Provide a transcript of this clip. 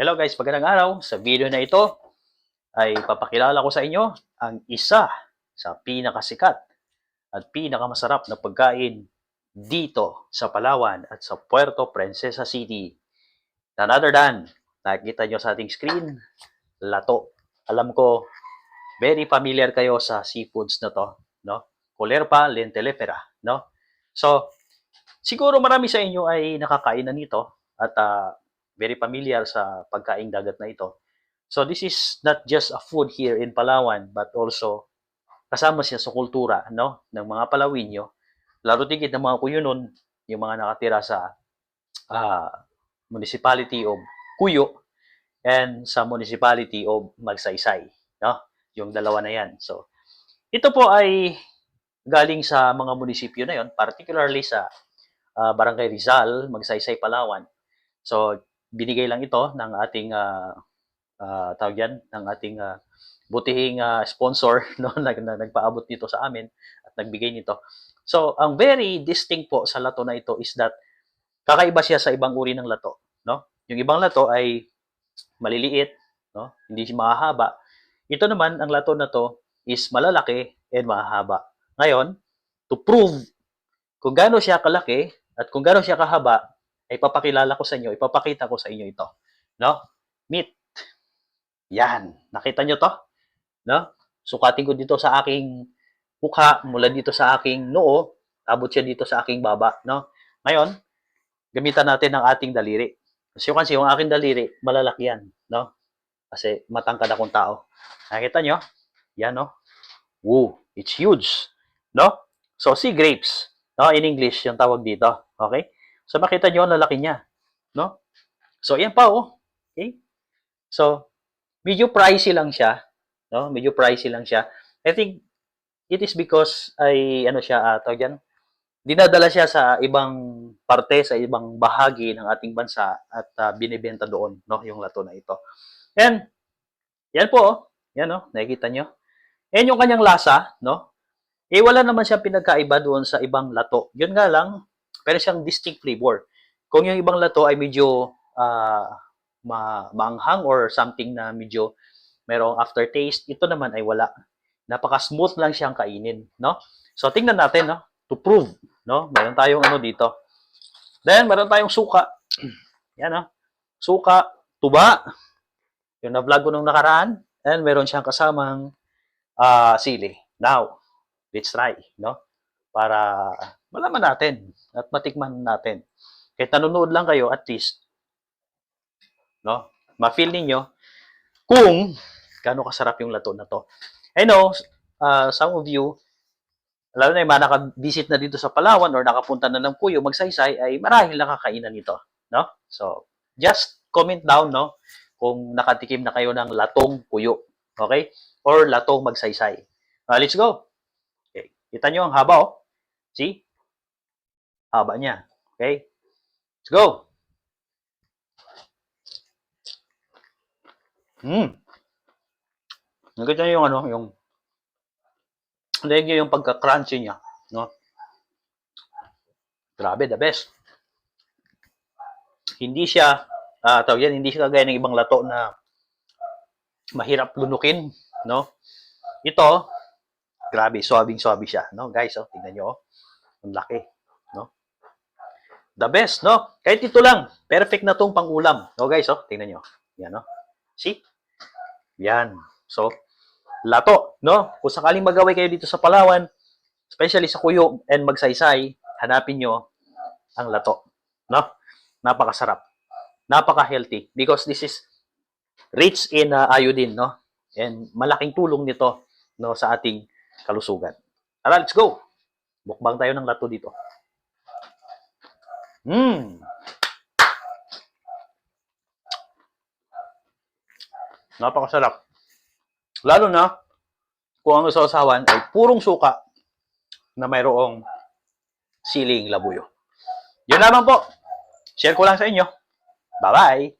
Hello guys, magandang araw. Sa video na ito ay papakilala ko sa inyo ang isa sa pinakasikat at pinakamasarap na pagkain dito sa Palawan at sa Puerto Princesa City. None other than, nakikita nyo sa ating screen, lato. Alam ko, very familiar kayo sa seafoods na to, no? Colerpa, lentelepera, no? So, siguro marami sa inyo ay nakakain na nito at ah, very familiar sa pagkaing dagat na ito. So this is not just a food here in Palawan but also kasama siya sa kultura no ng mga Palawinyo. Lalo tigit ng mga Kuyunon, yung mga nakatira sa ah, municipality of Cuyo and sa municipality of Magsaysay, no? Yung dalawa na 'yan. So ito po ay galing sa mga munisipyo na 'yon, particularly sa ah, Barangay Rizal, Magsaysay, Palawan. So binigay lang ito ng ating ah ah, tawag yan, ng ating ah, butihing ah, sponsor no na, na nagpaabot dito sa amin at nagbigay nito. So, ang very distinct po sa lato na ito is that kakaiba siya sa ibang uri ng lato, no? Yung ibang lato ay maliliit, no? Hindi siya mahahaba. Ito naman ang lato na to is malalaki and mahahaba. Ngayon, to prove kung gaano siya kalaki at kung gaano siya kahaba, ay papakilala ko sa inyo, ipapakita ko sa inyo ito. No? Meat. Yan. Nakita nyo to? No? Sukatin ko dito sa aking mukha, mula dito sa aking noo, abot siya dito sa aking baba. No? Ngayon, gamitan natin ang ating daliri. Kasi kasi yung aking daliri, malalaki yan. No? Kasi matangkad akong tao. Nakita nyo? Yan, no? Woo, it's huge. No? So, sea grapes. No? In English, yung tawag dito. Okay? So, makita nyo, ang lalaki niya. No? So, yan pa, oh. Okay? So, medyo pricey lang siya. No? Medyo pricey lang siya. I think, it is because ay, ano siya, uh, tawag yan, dinadala siya sa ibang parte, sa ibang bahagi ng ating bansa at ah, binibenta doon, no? Yung lato na ito. And, yan po, oh. Yan, no? Nakikita nyo? Yan yung kanyang lasa, no? Eh, wala naman siyang pinagkaiba doon sa ibang lato. Yun nga lang, pero siyang distinct flavor. Kung yung ibang lato ay medyo ma maanghang or something na medyo merong aftertaste, ito naman ay wala. Napaka-smooth lang siyang kainin, no? So tingnan natin, no? To prove, no? Meron tayong ano dito. Then meron tayong suka. Yan, no? Suka, tuba. Yung na-vlog ko nung nakaraan. And meron siyang kasamang ah, sili. Now, let's try, no? Para malaman natin at matikman natin. Kahit nanonood lang kayo, at least, no? Ma-feel ninyo kung gaano kasarap yung lato na to. I know, uh, some of you, lalo na yung mga naka-visit na dito sa Palawan or nakapunta na ng Puyo, magsaysay, ay marahil nakakainan nito, no? So, just comment down, no? Kung nakatikim na kayo ng latong Puyo, okay? Or latong magsaysay. Uh, let's go. Okay. Kita nyo ang haba, oh. See? Haba niya. Okay? Let's go. Hmm. Nakita niyo yung ano, yung Lagi yung pagka-crunchy niya, no? Grabe, the best. Hindi siya, ah, tawag yan, hindi siya kagaya ng ibang lato na mahirap lunukin, no? Ito, grabe, swabing-swabe siya, no? Guys, oh, tingnan nyo, oh. Ang laki, no? The best, no? Kahit ito lang, perfect na tong pang-ulam. No, guys, oh, tingnan nyo. Yan, no? See? Yan. So, lato, no? Kung sakaling magaway kayo dito sa Palawan, especially sa Kuyo and Magsaysay, hanapin nyo ang lato, no? Napakasarap. Napaka-healthy because this is rich in uh, iodine, no? And malaking tulong nito no sa ating kalusugan. Tara, let's go. Bukbang tayo ng lato dito. Mm. Napakasarap. Lalo na kung ang sausawan ay purong suka na mayroong siling labuyo. Yun lamang po. Share ko lang sa inyo. Bye-bye!